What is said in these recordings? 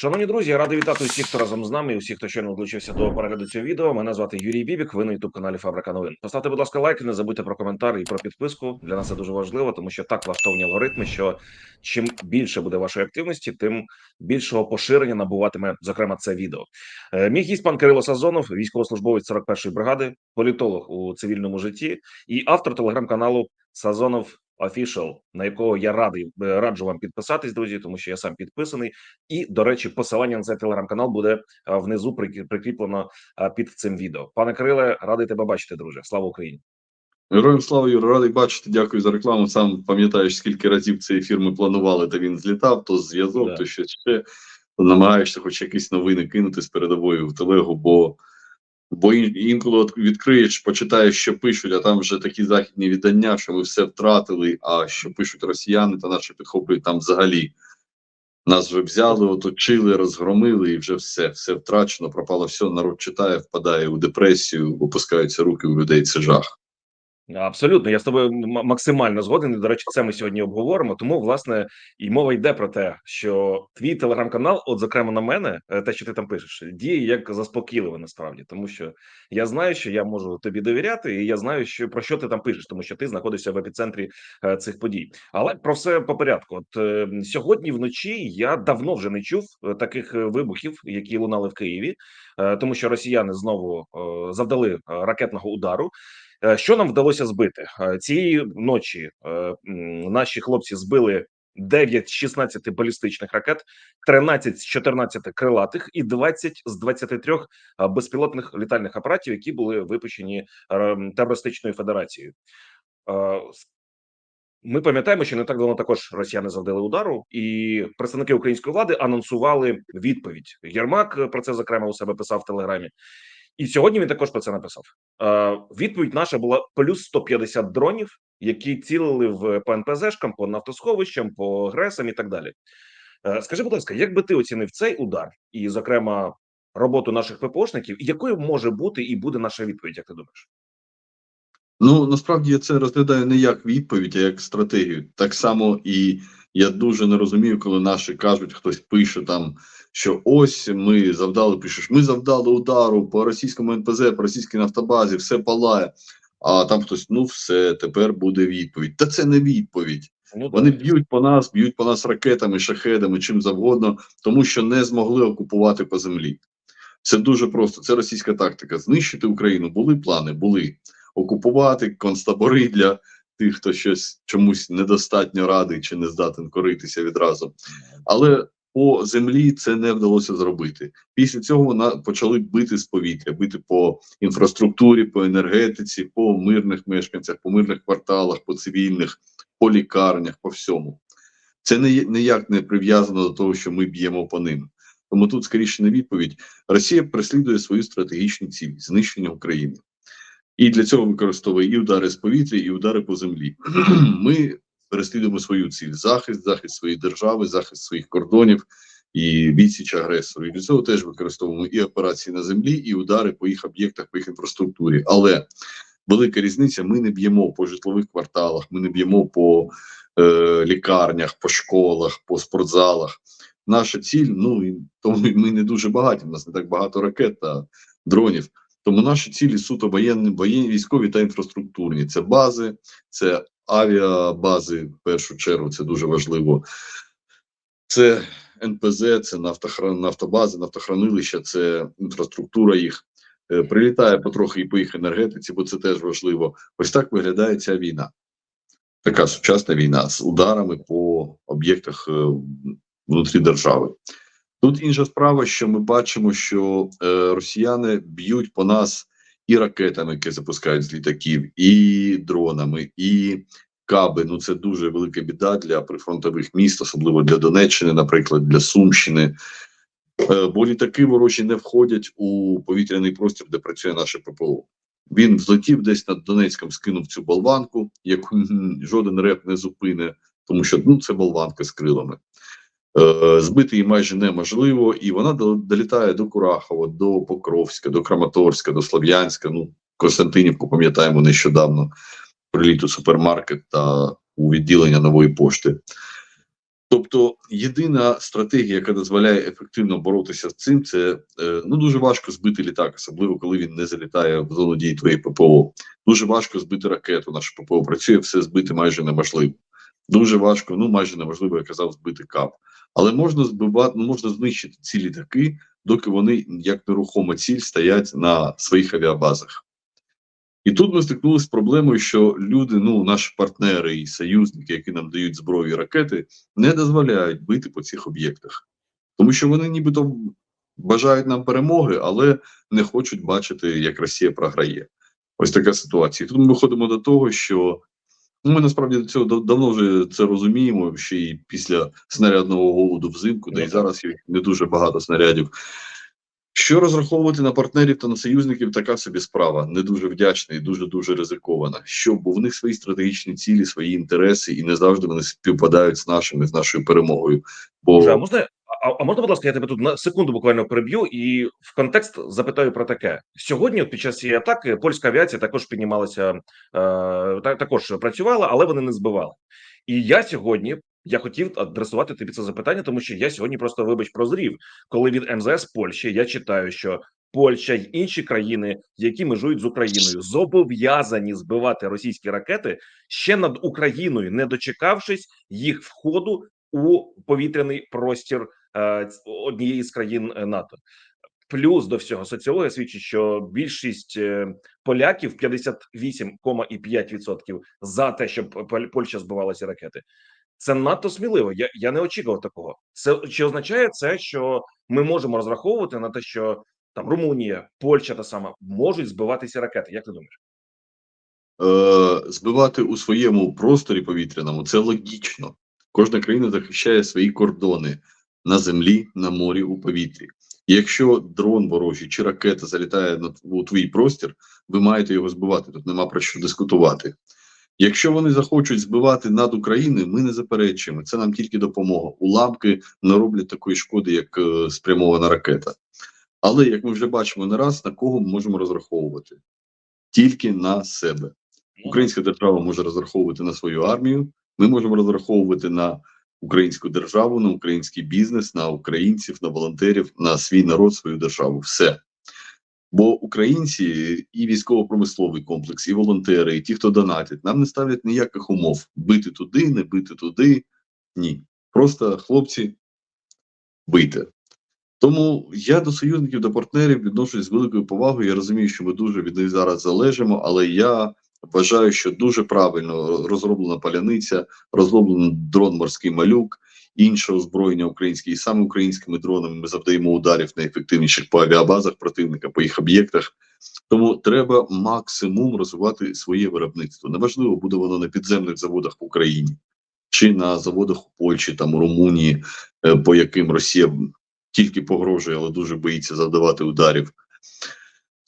Шановні друзі, я радий вітати усіх, хто разом з нами, і усіх, хто щойно долучився до перегляду цього відео. Мене звати Юрій Бібік. Ви на youtube каналі Фабрика Новин. Поставте, будь ласка, лайк, не забудьте про коментар і про підписку. Для нас це дуже важливо, тому що так влаштовані алгоритми. Що чим більше буде вашої активності, тим більшого поширення набуватиме зокрема це відео. Е, Мій гість пан Кирило Сазонов, військовослужбовець 41-ї бригади, політолог у цивільному житті і автор телеграм-каналу Сазонов. Official, на якого я радий е, раджу вам підписатись, друзі, тому що я сам підписаний. І до речі, посилання на цей телеграм-канал буде внизу прикрі- прикріплено під цим відео. Пане Кириле, радий тебе бачити, друже. Слава Україні! Героям слава Юра, радий бачити. Дякую за рекламу. Сам пам'ятаєш, скільки разів цей ефір ми планували, та він злітав, то зв'язок, Да. то щось ще. Намагаєшся хоч якісь новини кинути з передової в телегу, бо, бо інколи відкриєш, почитаєш, що пишуть, а там вже такі західні віддання, що ми все втратили. А що пишуть росіяни та наші підхоплюють там взагалі. Нас вже взяли, оточили, розгромили, і вже все, все втрачено, пропало все. Народ читає, впадає у депресію, опускаються руки у людей. Це жах. Абсолютно, я з тобою максимально згоден. До речі, це ми сьогодні обговоримо. Тому, власне, і мова йде про те, що твій телеграм-канал, от зокрема на мене, е, те, що ти там пишеш, діє як заспокійливо насправді, тому що я знаю, що я можу тобі довіряти, і я знаю, що про що ти там пишеш, тому що ти знаходишся в епіцентрі е, цих подій. Але про все по порядку. От е, сьогодні вночі я давно вже не чув е, таких е, вибухів, які лунали в Києві, е, тому що росіяни знову е, завдали ракетного удару. Е, Що нам вдалося збити Е, цієї ночі? е, Наші хлопці збили 9 з 16 балістичних ракет, 13 з 14 крилатих і 20 з 23 е, безпілотних літальних апаратів, які були випущені терористичною федерацією. Ми пам'ятаємо, що не так давно також росіяни завдали удару, і представники української влади анонсували відповідь. Єрмак про це зокрема у себе писав в телеграмі. І сьогодні він також про це написав. Е, відповідь наша була плюс 150 дронів, які цілили в по НПЗшкам, по нафтосховищам, по ГРЕСам і так далі. Е, скажи, будь ласка, як би ти оцінив цей удар, і, зокрема, роботу наших ППОшників, і якою може бути і буде наша відповідь, як ти думаєш? Ну насправді я це розглядаю не як відповідь, а як стратегію. Так само і я дуже не розумію, коли наші кажуть, хтось пише там, що ось ми завдали, пишеш, ми завдали удару по російському НПЗ, по російській нафтобазі, все палає. А там хтось, ну все, тепер буде відповідь. Та це не відповідь. Ну Вони так. б'ють по нас, б'ють по нас ракетами, шахедами, чим завгодно, тому що не змогли окупувати по землі. Це дуже просто. Це російська тактика. Знищити Україну. Були плани, були окупувати концтабори для тих, хто щось чомусь недостатньо радий чи не здатен коритися відразу. Але по землі це не вдалося зробити. Після цього на почали бити з повітря, бити по інфраструктурі, по енергетиці, по мирних мешканцях, по мирних кварталах, по цивільних, по лікарнях, по всьому. Це не ніяк не прив'язано до того, що ми б'ємо по ним. Тому тут скоріше не відповідь. Росія переслідує свою стратегічну ціль знищення України. І для цього використовує і удари з повітря, і удари по землі. Ми переслідуємо свою ціль: захист, захист своєї держави, захист своїх кордонів і відсіч агресору. І для цього теж використовуємо і операції на землі, і удари по їх об'єктах, по їх інфраструктурі. Але велика різниця: ми не б'ємо по житлових кварталах, ми не б'ємо по е, лікарнях, по школах, по спортзалах. Наша ціль, ну і тому ми не дуже багаті. У нас не так багато ракет та дронів. Тому наші цілі суто воєнні, воєнні військові та інфраструктурні. Це бази, це авіабази. В першу чергу це дуже важливо. Це НПЗ, це нафтохран, нафтобази, нафтохранилища, це інфраструктура їх. Е, Прилітає потрохи і по їх енергетиці, бо це теж важливо. Ось так виглядає ця війна. Така сучасна війна з ударами по об'єктах е, внутрі держави. Тут інша справа, що ми бачимо, що е, росіяни б'ють по нас і ракетами, які запускають з літаків, і дронами, і каби. Ну це дуже велика біда для прифронтових міст, особливо для Донеччини, наприклад, для Сумщини. Е, бо літаки ворожі не входять у повітряний простір, де працює наше ППО. Він взлетів десь над Донецьком, скинув цю болванку, яку жоден реп не зупине, тому що ну це болванка з крилами. Е, збити її майже неможливо, і вона долітає до Курахова, до Покровська, до Краматорська, до Слов'янська. Ну, Костянтинівку пам'ятаємо нещодавно приліт у супермаркет та у відділення нової пошти. Тобто Тобто, єдина стратегія, яка дозволяє ефективно боротися з цим, це е, ну дуже важко збити літак, особливо коли він не залітає в зону дії твоєї ППО. Дуже важко збити ракету. Наше ППО працює, все збити майже неможливо. Дуже важко, ну майже неможливо, я казав, збити кап. Але можна збивати, ну можна знищити ці літаки, доки вони як нерухома ціль стоять на своїх авіабазах. І тут ми стикнулися з проблемою, що люди, ну наші партнери і союзники, які нам дають зброю і ракети, не дозволяють бити по цих об'єктах, тому що вони нібито бажають нам перемоги, але не хочуть бачити, як Росія програє. Ось така ситуація. І Тут ми виходимо до того, що ми насправді до цього давно вже це розуміємо, ще і після снарядного голоду взимку, де Ну, і зараз є не дуже багато снарядів. Що розраховувати на партнерів та на союзників, така собі справа, не дуже вдячна і дуже дуже ризикована. Що бо в них свої стратегічні цілі, свої інтереси, і не завжди вони співпадають з нашими, з нашою перемогою. Бо можна, а, а можна, будь ласка, я тебе тут на секунду буквально переб'ю і в контекст запитаю про таке. Сьогодні, під час цієї атаки, польська авіація також піднімалася, е, та, також працювала, але вони не збивали. І я сьогодні я хотів адресувати тобі це запитання, тому що я сьогодні просто вибач прозрів, коли від МЗС Польщі я читаю, що Польща й інші країни, які межують з Україною, зобов'язані збивати російські ракети ще над Україною, не дочекавшись їх входу у повітряний простір однієї з країн е, НАТО. Плюс до всього соціологія свідчить, що більшість е, поляків 58,5% за те, щоб Пол- Польща збивала ці ракети. Це надто сміливо. Я, я не очікував такого. Це чи означає це, що ми можемо розраховувати на те, що там Румунія, Польща та сама можуть збивати ці ракети? Як ти думаєш? е, збивати у своєму просторі повітряному це логічно. Кожна країна захищає свої кордони на землі, на морі, у повітрі. Якщо дрон ворожий чи ракета залітає на у твій простір, ви маєте його збивати. Тут нема про що дискутувати. Якщо вони захочуть збивати над Україною, ми не заперечуємо. Це нам тільки допомога. Уламки не роблять такої шкоди, як е, спрямована ракета. Але як ми вже бачимо не раз, на кого ми можемо розраховувати? Тільки на себе. Українська держава може розраховувати на свою армію. Ми можемо розраховувати на українську державу, на український бізнес, на українців, на волонтерів, на свій народ, свою державу. Все. Бо українці і військово-промисловий комплекс, і волонтери, і ті, хто донатять, нам не ставлять ніяких умов бити туди, не бити туди. Ні. Просто хлопці бийте. Тому я до союзників, до партнерів відношусь з великою повагою. Я розумію, що ми дуже від них зараз залежимо, але я вважаю, що дуже правильно розроблена паляниця, розроблений дрон морський малюк, інше озброєння українське, і саме українськими дронами ми завдаємо ударів найефективніших по авіабазах противника, по їх об'єктах. Тому треба максимум розвивати своє виробництво. Неважливо, буде воно на підземних заводах в Україні чи на заводах у Польщі, там у Румунії, е, по яким Росія тільки погрожує, але дуже боїться завдавати ударів.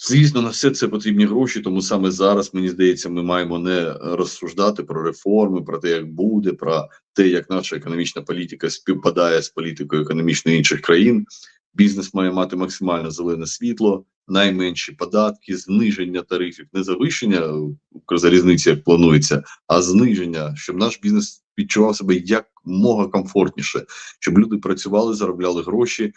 Звісно, на все це потрібні гроші, тому саме зараз, мені здається, ми маємо не розсуждати про реформи, про те, як буде, про те, як наша економічна політика співпадає з політикою економічної інших країн. Бізнес має мати максимально зелене світло, найменші податки, зниження тарифів, не завищення Укрзалізниці, як планується, а зниження, щоб наш бізнес відчував себе якмога комфортніше, щоб люди працювали, заробляли гроші.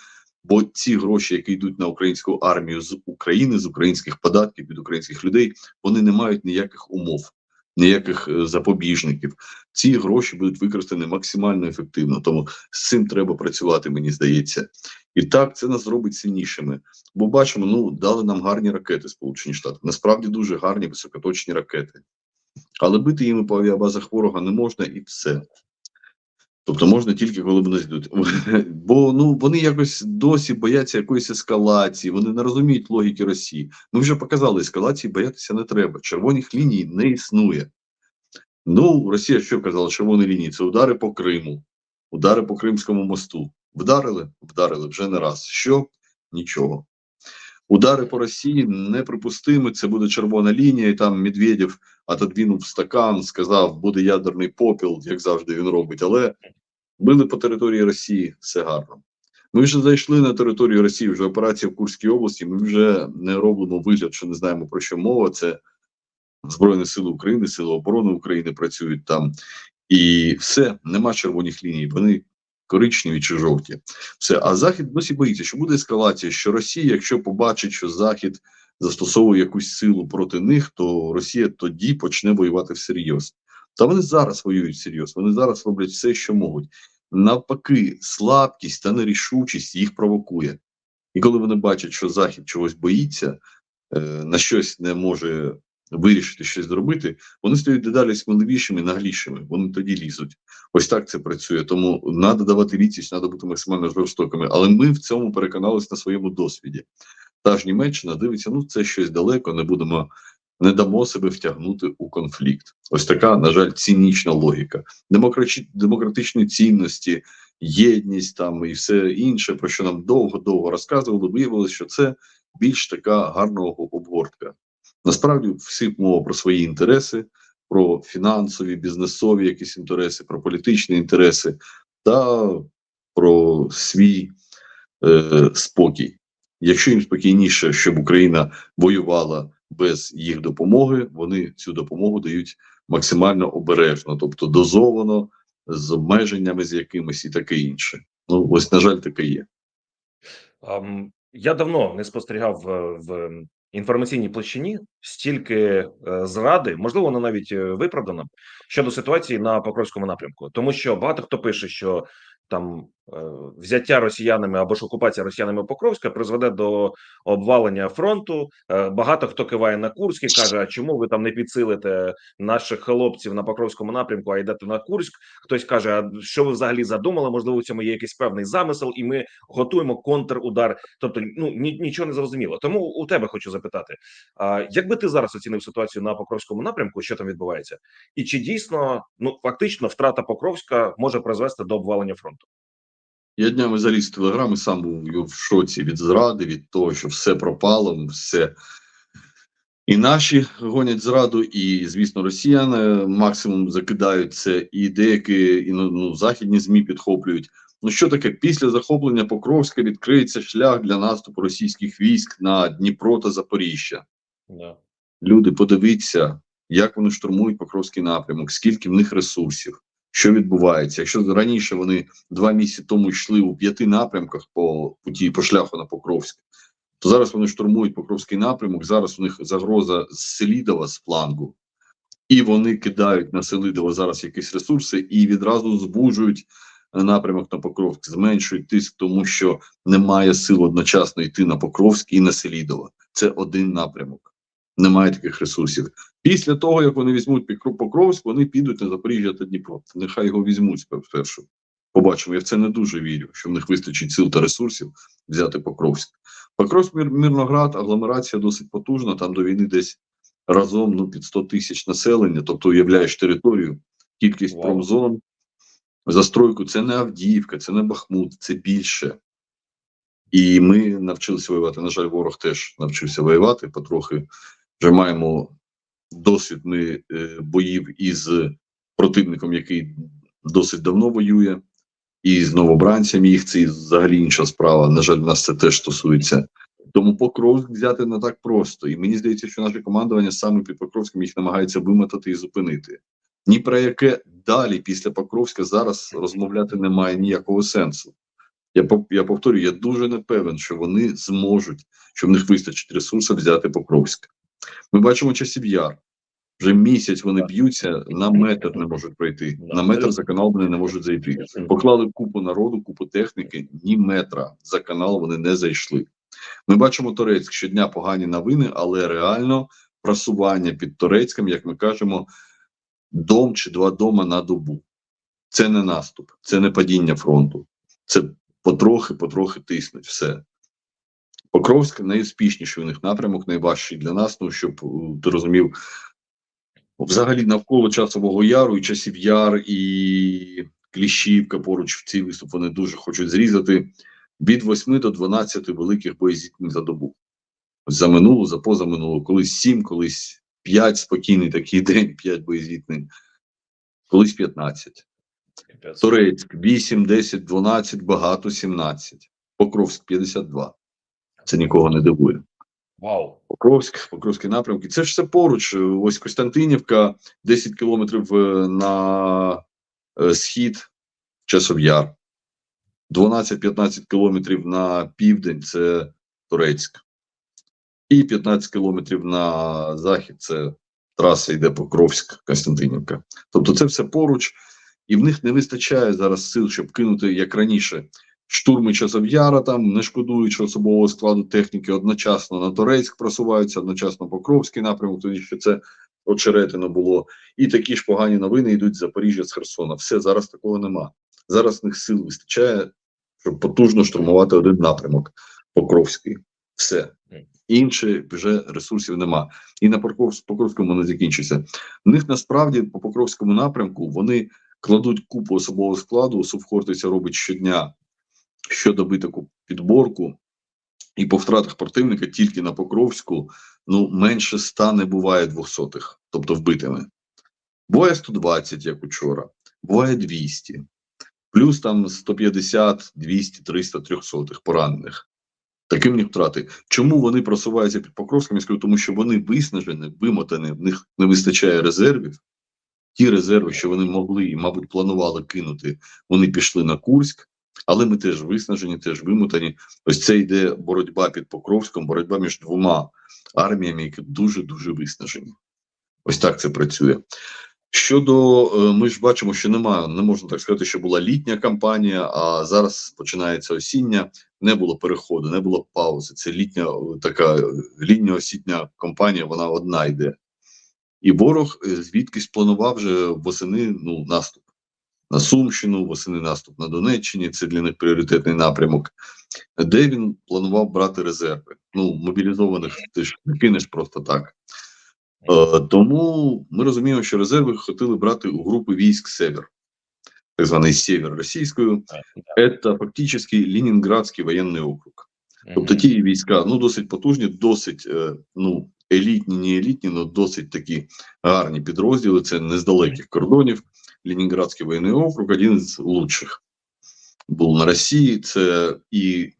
Бо ці гроші, які йдуть на українську армію з України, з українських податків від українських людей, вони не мають ніяких умов, ніяких е, запобіжників. Ці гроші будуть використані максимально ефективно. Тому з цим треба працювати, мені здається. І так це нас зробить сильнішими. Бо бачимо, ну дали нам гарні ракети, Сполучені Штати. Насправді дуже гарні високоточні ракети. Але бити їми по авіабазах ворога не можна і все. Тобто можна тільки коли вони йдуть. Бо ну вони якось досі бояться якоїсь ескалації, вони не розуміють логіки Росії. Ми вже показали, ескалації боятися не треба. Червоних ліній не існує. Ну, Росія що казала? Червоні лінії це удари по Криму, удари по Кримському мосту. Вдарили? Вдарили вже не раз. Що? Нічого. Удари по Росії неприпустимі. Це буде червона лінія, і там Медведєв отодвинув стакан, сказав, буде ядерний попіл, як завжди він робить. Але били по території Росії, все гарно. Ми вже зайшли на територію Росії, вже операція в Курській області. Ми вже не робимо вигляд, що не знаємо про що мова. Це Збройні Сили України, Сили оборони України працюють там. І все, нема червоних ліній. Вони коричневі чи жовті. Все, а захід досі боїться, що буде ескалація, що Росія, якщо побачить, що Захід застосовує якусь силу проти них, то Росія тоді почне воювати всерйоз. Та вони зараз воюють всерйоз, вони зараз роблять все, що можуть. Навпаки, слабкість та нерішучість їх провокує. І коли вони бачать, що Захід чогось боїться, е, на щось не може вирішити щось зробити, вони стають дедалі сміливішими, наглішими. Вони тоді лізуть. Ось так це працює. Тому треба давати відсіч, треба бути максимально жорстокими. Але ми в цьому переконалися на своєму досвіді. Та ж Німеччина дивиться, ну це щось далеко, не будемо, не дамо себе втягнути у конфлікт. Ось така, на жаль, цинічна логіка. Демократичні, цінності, єдність там і все інше, про що нам довго-довго розказували, виявилося, що це більш така гарного обгортка. Насправді, всі мова про свої інтереси, про фінансові, бізнесові якісь інтереси, про політичні інтереси та про свій е, спокій. Якщо їм спокійніше, щоб Україна воювала без їх допомоги, вони цю допомогу дають максимально обережно, тобто дозовано, з обмеженнями з якимись і таке інше. Ну ось на жаль, таке є. Ам, Я давно не спостерігав е, в інформаційній площині стільки е, зради, можливо, вона навіть е, виправдана щодо ситуації на Покровському напрямку, тому що багато хто пише, що там взяття росіянами або ж окупація росіянами Покровська призведе до обвалення фронту. Е, Багато хто киває на Курськ і каже: а чому ви там не підсилите наших хлопців на Покровському напрямку, а йдете на Курськ? Хтось каже, а що ви взагалі задумали? Можливо, у цьому є якийсь певний замисел, і ми готуємо контрудар. Тобто, ну ні, нічого не зрозуміло. Тому у тебе хочу запитати: а як би ти зараз оцінив ситуацію на Покровському напрямку? Що там відбувається, і чи дійсно ну фактично втрата Покровська може призвести до обвалення фронту? Я днями заліз в телеграм і сам був в шоці від зради, від того, що все пропало, все. І наші гонять зраду, і, звісно, росіяни максимум закидають це, і деякі і, ну, ну, західні ЗМІ підхоплюють. Ну що таке? Після захоплення Покровська відкриється шлях для наступу російських військ на Дніпро та Запоріжжя. Да. Люди, подивіться, як вони штурмують Покровський напрямок, скільки в них ресурсів, що відбувається. Якщо раніше вони два місяці тому йшли у п'яти напрямках по путі по шляху на Покровськ, то зараз вони штурмують Покровський напрямок. Зараз у них загроза з Селідова з флангу, і вони кидають на Селидово зараз якісь ресурси і відразу збужують напрямок на Покровськ, зменшують тиск, тому що немає сил одночасно йти на Покровськ і на Селідово. Це один напрямок. Немає таких ресурсів. Після того, як вони візьмуть Покровськ, вони підуть на Запоріжжя та Дніпро. Нехай його візьмуть спершу. Побачимо. Я в це не дуже вірю, що в них вистачить сил та ресурсів взяти Покровськ. Покровськ Мір, Мірноград, агломерація досить потужна. Там до війни десь разом ну, під 100 тисяч населення. Тобто, уявляєш територію, кількість Вау. промзон, застройку. Це не Авдіївка, це не Бахмут, це більше. І ми навчилися воювати. На жаль, ворог теж навчився воювати. Потрохи вже маємо досвід ми е, боїв із противником, який досить давно воює, і з новобранцями їх це взагалі інша справа. На жаль, нас це теж стосується. Тому Покровськ взяти не так просто. І мені здається, що наше командування саме під Покровськом їх намагається вимотати і зупинити. Ні про яке далі після Покровська зараз розмовляти немає ніякого сенсу. Я я повторюю, я дуже не певен, що вони зможуть, що в них вистачить ресурсів взяти Покровськ. Ми бачимо часів яр. Вже місяць вони б'ються, на метр не можуть пройти. На метр за канал вони не можуть зайти. Поклали купу народу, купу техніки, ні метра за канал вони не зайшли. Ми бачимо Торецьк щодня погані новини, але реально просування під Торецьком, як ми кажемо, дом чи два дома на добу. Це не наступ, це не падіння фронту. Це потрохи, потрохи тиснуть все. Покровськ найуспішніший у них напрямок, найважчий для нас, ну щоб е, ти розумів, взагалі навколо часового яру і часів яр, і Кліщівка поруч в цей виступ вони дуже хочуть зрізати від 8 до 12 великих боєзіткнень за добу. За минулу, за позаминулу, колись 7, колись 5 спокійний такий день, 5 боєзіткнень, колись 15. Турецьк 8, 10, 12, багато 17. Покровськ 52. Це нікого не дивує. Вау. Покровськ, Покровський напрямки. Це ж все поруч. Ось Костянтинівка, 10 кілометрів е, на е, схід, Часов Яр. 12-15 кілометрів на південь це Турецьк, і 15 кілометрів на захід це траса йде Покровськ, Костянтинівка. Тобто це все поруч, і в них не вистачає зараз сил, щоб кинути як раніше. Штурми Часов'яра там, не шкодуючи особового складу техніки, одночасно на Торецьк просуваються, одночасно Покровський напрямок, тоді що це очеретино було. І такі ж погані новини йдуть з Запоріжжя з Херсона. Все зараз такого нема. Зараз в них сил вистачає, щоб потужно штурмувати один напрямок Покровський. Все. Інше вже ресурсів нема. І на Покровському не закінчиться. В них насправді по Покровському напрямку вони кладуть купу особового складу. Сувхортиця робить щодня щодоби таку підборку. І по втратах противника тільки на Покровську ну менше ста не буває двохсотих, тобто вбитими. Буває 120, як учора, буває 200, плюс там 150, 200, 300, 300 поранених. Таким них втрати. Чому вони просуваються під Покровським? Я скажу, тому що вони виснажені, вимотані, в них не вистачає резервів. Ті резерви, що вони могли і, мабуть, планували кинути, вони пішли на Курськ, але ми теж виснажені, теж вимотані. Ось це йде боротьба під Покровськом, боротьба між двома арміями, які дуже дуже виснажені. Ось так це працює. Щодо е, ми ж бачимо, що немає, не можна так сказати, що була літня кампанія, а зараз починається осіння. Не було переходу, не було паузи. Це літня е, така е, літньо-осітня кампанія, вона одна йде. І ворог звідкись планував вже восени ну, наступ на Сумщину, восени наступ на Донеччині. Це для них пріоритетний напрямок. Де він планував брати резерви? Ну, мобілізованих ти ж не кинеш просто так. Е, тому ми розуміємо, що резерви хотіли брати у групи військ Север, так званий Север російською. Це фактично Ленінградський воєнний округ. Тобто ті війська ну досить потужні, досить е, ну елітні, не елітні, але досить такі гарні підрозділи. Це не з далеких кордонів. Ленінградський воєнний округ один з лучших був на Росії. Це і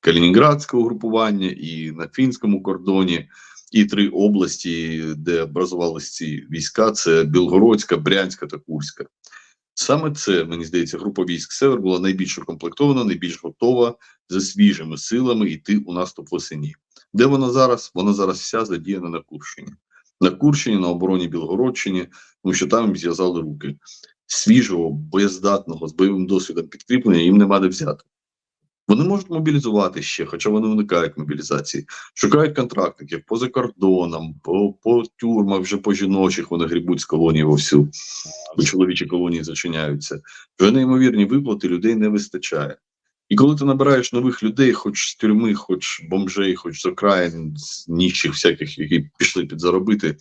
Калінінградське угрупування, і на фінському кордоні, і три області, де базувалися ці війська: це Білгородська, Брянська та Курська. Саме це мені здається, група військ Север була найбільш укомплектована, найбільш готова за свіжими силами йти у наступ восені. Де вона зараз? Вона зараз вся задіяна на Курщині. На Курщині, на обороні Білгородщині, тому що там їм зв'язали руки. Свіжого, боєздатного, з бойовим досвідом підкріплення їм нема де взяти. Вони можуть мобілізувати ще, хоча вони уникають мобілізації, шукають контрактників поза кордоном, по, по тюрмах, вже по жіночих вони грібуть з колонії вовсю, чоловічі колонії зачиняються. Вже неймовірні виплати людей не вистачає. І коли ти набираєш нових людей, хоч з тюрми, хоч бомжей, хоч з окраїн, з нічих всяких, які пішли підзаробити,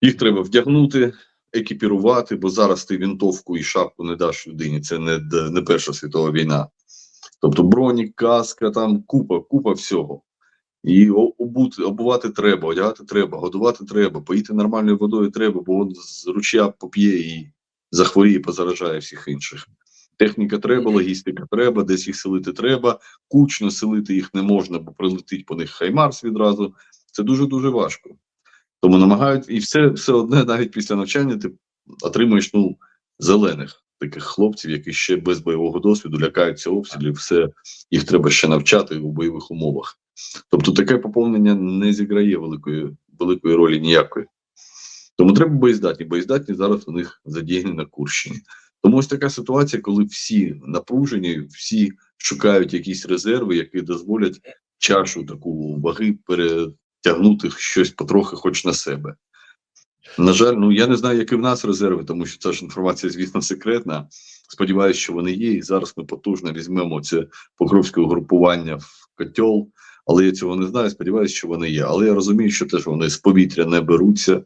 їх треба вдягнути, екіпірувати, бо зараз ти вінтовку і шапку не даш людині. Це не, не Перша світова війна. Тобто бронік, каска, там купа, купа всього. І обути, обувати треба, одягати треба, годувати треба, поїти нормальною водою треба, бо він з ручя поп'є і захворіє, позаражає всіх інших. Техніка треба, логістика треба, десь їх селити треба. Кучно селити їх не можна, бо прилетить по них хаймарс відразу. Це дуже дуже важко. Тому намагають, і все, все одне, навіть після навчання, ти отримуєш ну, зелених таких хлопців, які ще без бойового досвіду лякаються обстрілів, все їх треба ще навчати у бойових умовах. Тобто таке поповнення не зіграє великої, великої ролі ніякої. Тому треба боєздатні. Боєздатні зараз у них задіяні на Курщині. Тому ось така ситуація, коли всі напружені, всі шукають якісь резерви, які дозволять чашу таку ваги перетягнути щось потрохи, хоч на себе. На жаль, ну я не знаю, які в нас резерви, тому що ця ж інформація, звісно, секретна. Сподіваюся, що вони є, і зараз ми потужно візьмемо це покровське угрупування в котел, але я цього не знаю. Сподіваюся, що вони є. Але я розумію, що теж вони з повітря не беруться.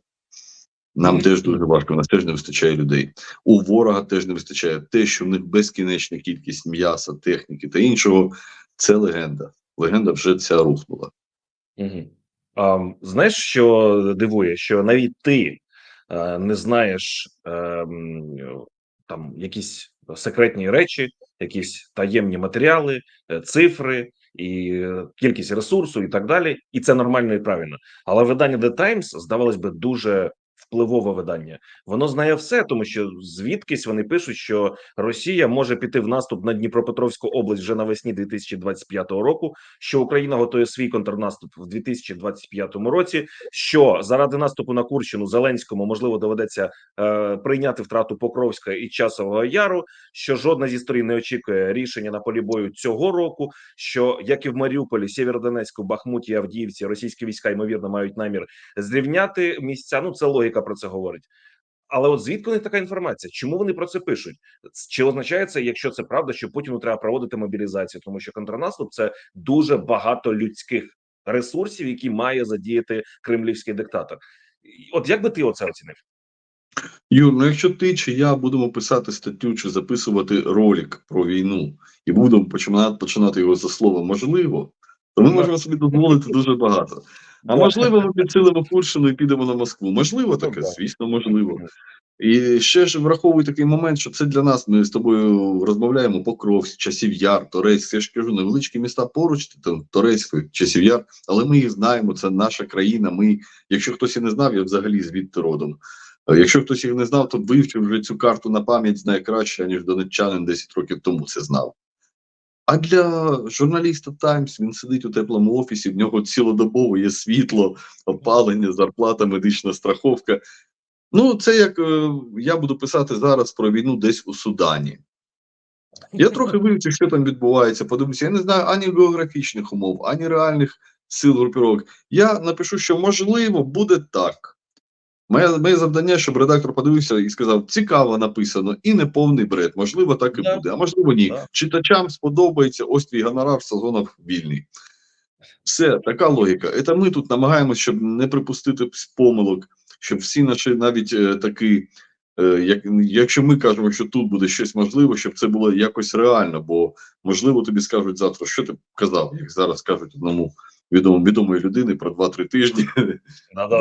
Нам теж дуже важко, у нас теж не вистачає людей. У ворога теж не вистачає. Те, що в них безкінечна кількість м'яса, техніки та іншого, це легенда. Легенда вже ця рухнула. Угу. А, знаєш, що дивує, що навіть ти е, не знаєш е, м, там якісь секретні речі, якісь таємні матеріали, е, цифри і е, кількість ресурсу, і так далі. І це нормально і правильно. Але видання The Times, здавалось би, дуже впливове видання. Воно знає все, тому що звідкись вони пишуть, що Росія може піти в наступ на Дніпропетровську область вже навесні 2025 року. Що Україна готує свій контрнаступ в 2025 році. Що заради наступу на Курщину Зеленському можливо доведеться е, прийняти втрату Покровська і Часового Яру. Що жодна зі сторін не очікує рішення на полі бою цього року. Що як і в Маріуполі, Сєвєродонецьку, Бахмуті, Авдіївці, російські війська ймовірно мають намір зрівняти місця. Ну це логіка про це говорить. Але от звідки у них така інформація? Чому вони про це пишуть? Чи означає це, якщо це правда, що Путіну треба проводити мобілізацію, тому що контрнаступ це дуже багато людських ресурсів, які має задіяти кремлівський диктатор. От як би ти оце оцінив? Юр, ну якщо ти чи я будемо писати статтю чи записувати ролик про війну і будемо починати починати його за слово можливо, то ми можемо собі дозволити дуже багато. А можливо, ми підсилимо Курщину і підемо на Москву. Можливо, таке, звісно, можливо. І ще ж враховуй такий момент, що це для нас. Ми з тобою розмовляємо Покровськ, часів яр, Торецьк. Я ж кажу, невеличкі міста поруч, там Торецьк, часів яр, але ми їх знаємо. Це наша країна. Ми, якщо хтось і не знав, я взагалі звідти родом. Якщо хтось їх не знав, то вивчив вже цю карту на пам'ять знає краще, ніж донеччанин 10 років тому це знав. А для журналіста Таймс він сидить у теплому офісі, в нього цілодобово є світло, опалення, зарплата, медична страховка. Ну, це як е, я буду писати зараз про війну десь у Судані. Я трохи вивчив, що там відбувається. Подивлюся, я не знаю ані географічних умов, ані реальних сил групіровок. Я напишу, що можливо буде так. Моє, моє завдання, щоб редактор подивився і сказав: цікаво написано і не повний бред. Можливо, так і Да. буде, а можливо, ні. Да. Читачам сподобається ось твій гонорар сезонів вільний. Все, така логіка. Це ми тут намагаємося, щоб не припустити помилок, щоб всі наші навіть е, такі, е, як, якщо ми кажемо, що тут буде щось можливо, щоб це було якось реально, бо можливо тобі скажуть завтра, що ти казав, як зараз кажуть одному відомому відомої людини про 2-3 тижні. Да-да.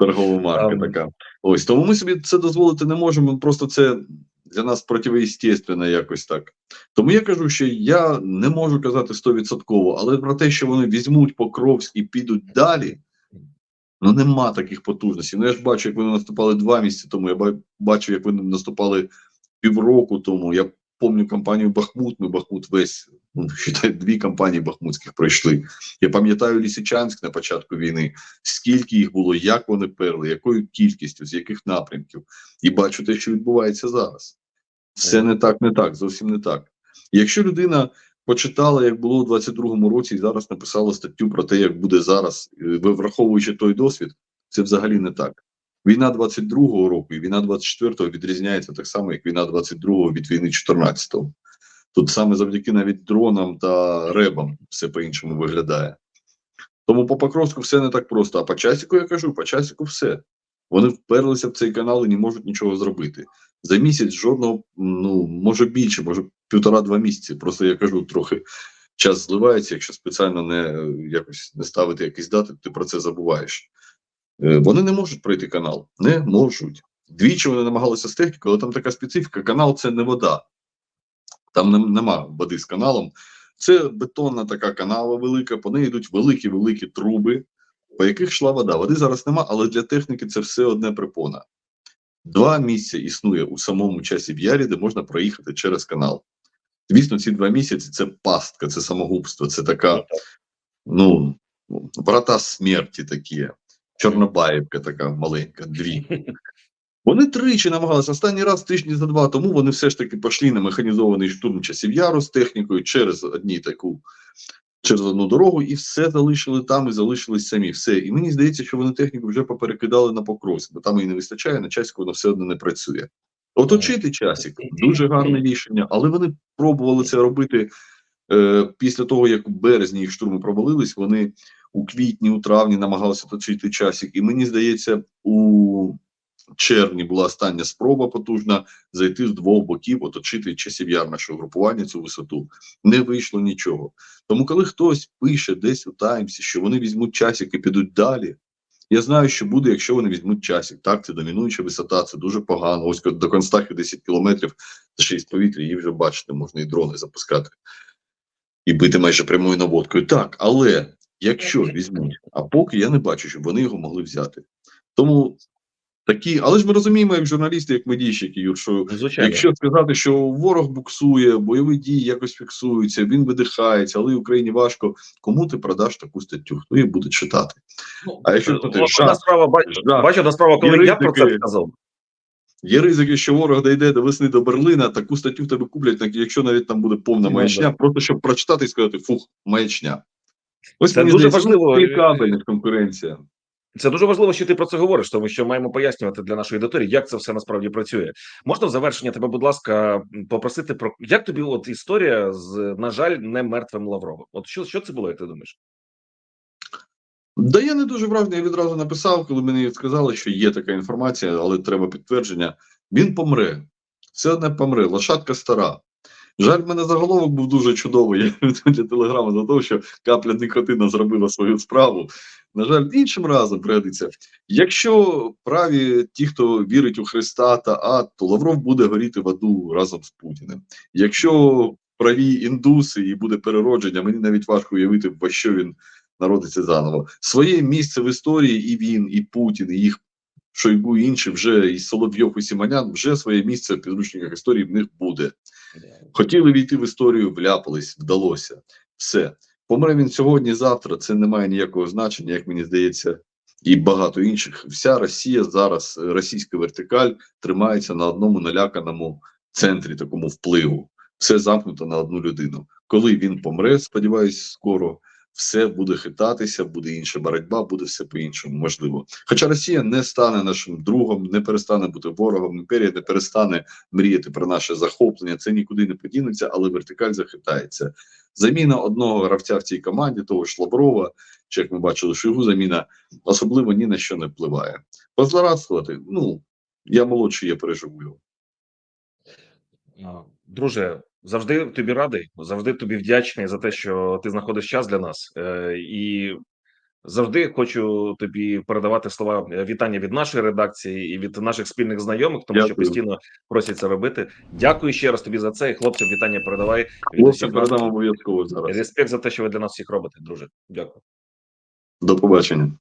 Торгова марка така. Ось тому ми собі це дозволити не можемо. Просто це для нас протиестественно якось так. Тому я кажу, що я не можу казати стовідсотково, але про те, що вони візьмуть Покровськ і підуть далі. Ну нема таких потужностей. Ну я ж бачу, як вони наступали два місяці тому. Я ба- бачив, як вони наступали півроку тому. Я пам'ятаю кампанію Бахмут. Ми Бахмут весь ну, считай, дві кампанії бахмутських пройшли. Я пам'ятаю Лісичанськ на початку війни, скільки їх було, як вони перли, якою кількістю, з яких напрямків, і бачу те, що відбувається зараз. Все не так, не так, зовсім не так. Якщо людина почитала, як було у 22-му році, і зараз написала статтю про те, як буде зараз, е, враховуючи той досвід, це взагалі не так. Війна 22-го року і війна 24-го відрізняється так само, як війна 22-го від війни 14-го. Тут саме завдяки навіть дронам та ребам все по-іншому виглядає. Тому по Покровську все не так просто. А по часіку я кажу, по часіку все. Вони вперлися в цей канал і не можуть нічого зробити. За місяць жодного, ну може більше, може півтора-два місяці. Просто я кажу, трохи час зливається. Якщо спеціально не якось не ставити якісь дати, ти про це забуваєш. Е, Вони не можуть пройти канал. Не можуть. Двічі вони намагалися з технікою, але там така специфіка: канал це не вода. Там нема води з каналом. Це бетонна така канава велика, по неї йдуть великі-великі труби, по яких йшла вода. Води зараз нема, але для техніки це все одне препона. Два місця існує у самому часі в Ярі, де можна проїхати через канал. Звісно, ці два місяці це пастка, це самогубство, це така, ну, врата смерті такі, Чорнобаївка така маленька, дві. Вони тричі намагалися. Останній раз тижні за два тому вони все ж таки пішли на механізований штурм часів яру з технікою через одні таку, через одну дорогу, і все залишили там і залишились самі. Все. І мені здається, що вони техніку вже поперекидали на Покровськ, бо там її не вистачає, на часіку воно все одно не працює. Оточити часик дуже гарне рішення, але вони пробували це робити е, після того, як у березні їх штурми провалились. Вони у квітні, у травні намагалися точити часик. І мені здається, у червні була остання спроба потужна зайти з двох боків, оточити часів яр нашого групування цю висоту. Не вийшло нічого. Тому, коли хтось пише десь у Таймсі, що вони візьмуть часик і підуть далі. Я знаю, що буде, якщо вони візьмуть часик. Так, це домінуюча висота, це дуже погано. Ось до Констахи 10 кілометрів, це 6 повітря, її вже бачите, можна і дрони запускати і бити майже прямою наводкою. Так, але якщо візьмуть, а поки я не бачу, щоб вони його могли взяти. Тому Такі, але ж ми розуміємо, як журналісти, як медійщики, Юр, що Ну, Звичайно, Якщо сказати, що ворог буксує, бойові дії якось фіксуються, він видихається, але Україні важко. Кому ти продаш таку статтю? Хто її буде читати? Ну, А якщо е, одна жах, справа, бачу, одна справа, коли я про це сказав. Є ризики, що ворог дійде до весни до Берлина. Таку статтю в тебе куплять, якщо навіть там буде повна Ну, маячня, просто щоб прочитати і сказати фух, маячня. Ось Це мені дуже здається, важливо. це конкуренція. Це дуже важливо, що ти про це говориш, тому що маємо пояснювати для нашої аудиторії, як це все насправді працює. Можна в завершення тебе, будь ласка, попросити про як тобі от історія з на жаль не мертвим Лавровим? От що, що це було, як ти думаєш? Да я не дуже вражений, я відразу написав, коли мені сказали, що є така інформація, але треба підтвердження. Він помре. Все одне помре. Лошадка стара. Жаль, мене заголовок був дуже чудовий для телеграми за те, що капля никотина зробила свою справу. На жаль, іншим разом пригодиться. Якщо праві ті, хто вірить у Христа та ад, то Лавров буде горіти в аду разом з Путіним. Якщо праві індуси і буде переродження, мені навіть важко уявити, во що він народиться заново. Своє місце в історії і він, і Путін, і їх Шойгу, і інші вже і Соловйов, і Сіманян, вже своє місце в підручниках історії в них буде. Хотіли війти в історію, вляпались, вдалося. Все. Помре він сьогодні, завтра. Це не має ніякого значення, як мені здається, і багато інших. Вся Росія зараз, російська вертикаль, тримається на одному наляканому центрі такому впливу. Все замкнуто на одну людину. Коли він помре, сподіваюсь, скоро все буде хитатися, буде інша боротьба, буде все по-іншому можливо. Хоча Росія не стане нашим другом, не перестане бути ворогом, імперія не перестане мріяти про наше захоплення. Це нікуди не подінеться, але вертикаль захитається. Заміна одного гравця в цій команді, того ж Лаврова, чи як ми бачили, Шойгу заміна особливо ні на що не впливає. Позлорадствувати, ну я молодший, я переживу його. Друже, завжди тобі радий, завжди тобі вдячний за те, що ти знаходиш час для нас, Е, і завжди хочу тобі передавати слова е, вітання від нашої редакції і від наших спільних знайомих, тому що постійно просять це робити. Дякую ще раз тобі за це. І хлопцям вітання передавай. Хлопцям передам обов'язково зараз. Респект за те, що ви для нас всіх робите, друже. Дякую. До побачення.